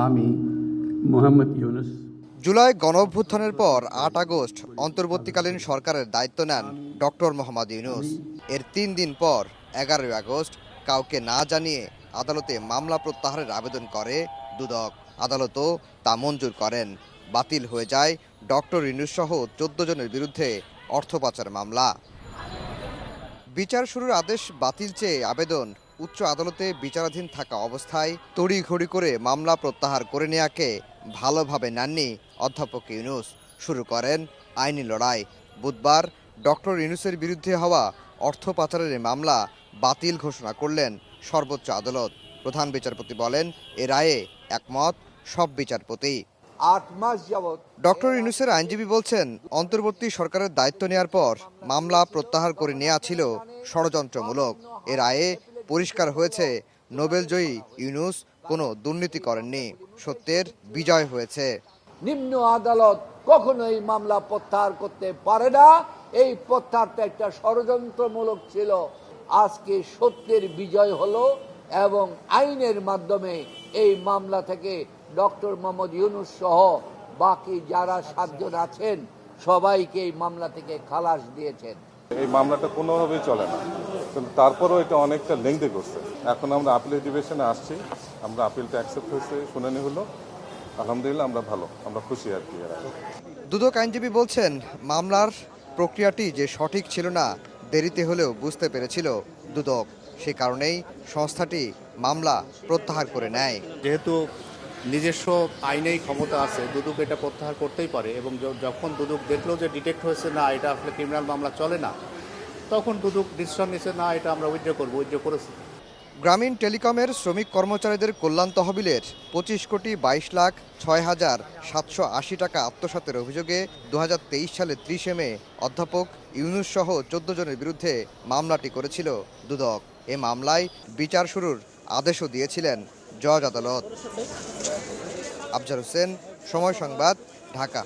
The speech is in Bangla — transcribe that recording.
আমি মোহাম্মদ ইউনুস। জুলাই গণঅভ্যুত্থানের পর আট আগস্ট অন্তর্বর্তীকালীন সরকারের দায়িত্ব নেন ডক্টর মোহাম্মদ ইউনুস। এর তিন দিন পর এগারোই আগস্ট কাউকে না জানিয়ে আদালতে মামলা প্রত্যাহারের আবেদন করে দুদক। আদালতও তা মঞ্জুর করেন। বাতিল হয়ে যায় ডক্টর ইউনুস সহ চোদ্দ জনের বিরুদ্ধে অর্থ পাচার মামলা। বিচার শুরুর আদেশ বাতিল চেয়ে আবেদন উচ্চ আদালতে বিচারাধীন থাকা অবস্থায় তড়িঘড়ি করে মামলা প্রত্যাহার করে নেয়াকে ভালোভাবে নেননি অধ্যাপক ইউনুস। শুরু করেন আইনি লড়াই। বুধবার ডক্টর ইউনুসের বিরুদ্ধে হওয়া অর্থ পাচারের মামলা বাতিল ঘোষণা করলেন সর্বোচ্চ আদালত। প্রধান বিচারপতি বলেন এ রায়ে একমত সব বিচারপতি। আট মাস যাবৎ ডক্টর ইউনুসের আইনজীবী বলছেন অন্তর্বর্তী সরকারের দায়িত্ব নেওয়ার পর মামলা প্রত্যাহার করে নেওয়া ছিল ষড়যন্ত্রমূলক। এর রায়ে পরিষ্কার হয়েছে। নোবেলজয়ী ইউনুস কোনো দুর্নীতি করেননি। সত্যের বিজয় হয়েছে। নিম্ন আদালত কখনো এই মামলা প্রত্যাহার করতে পারে না। এই প্রত্যাহারটা একটা ষড়যন্ত্রমূলক ছিল। আজকে সত্যের বিজয় হলো এবং আইনের মাধ্যমে এই মামলা থেকে ডক্টর মোহাম্মদ ইউনুস সহ বাকি যারা সাতজন আছেন, সবাইকে এই মামলা থেকে খালাস দিয়েছেন। এই মামলাটা কোনোভাবেই চলে না। কিন্তু তারপরেও এটা অনেকটা লেংদি করছে। এখন আমরা আপিলের ডিভিশনে আসছি। আমরা আপিলটা অ্যাকসেপ্ট হয়েছে শুনানি হলো আলহামদুলিল্লাহ আমরা ভালো। আমরা খুশি আর কি এরা। দুদক আইনজীবী বলছেন মামলার প্রক্রিয়াটি যে সঠিক ছিল না দেরিতে হলেও বুঝতে পেরেছিল দুদক। সে কারণেই সংস্থাটি মামলা প্রত্যাহার করে নেয়। যেহেতু নিজস্ব আইনেই ক্ষমতা আছে, দুদক এটা প্রত্যাহার করতেই পারে এবং যখন দুদক দেখল যে ডিটেক্ট হয়েছে, না, এটা আসলে ক্রিমিনাল মামলা চলে না, তখন দুদক ডিসিশন নিচ্ছে না, এটা আমরা উইথড্র করব উইথড্র করেছি। গ্রামীণ টেলিকমের শ্রমিক কর্মচারীদের কল্যাণ তহবিলের পঁচিশ কোটি বাইশ লাখ ছয় হাজার সাতশো আশি টাকা আত্মসাতের অভিযোগে দু হাজার তেইশ সালে ত্রিশে মে অধ্যাপক ইউনুস সহ চোদ্দ জনের বিরুদ্ধে মামলাটি করেছিল দুদক। এ মামলায় বিচার শুরুর আদেশও দিয়েছিলেন। জজ আদালত। আফজার হোসেন সময় সংবাদ ঢাকা।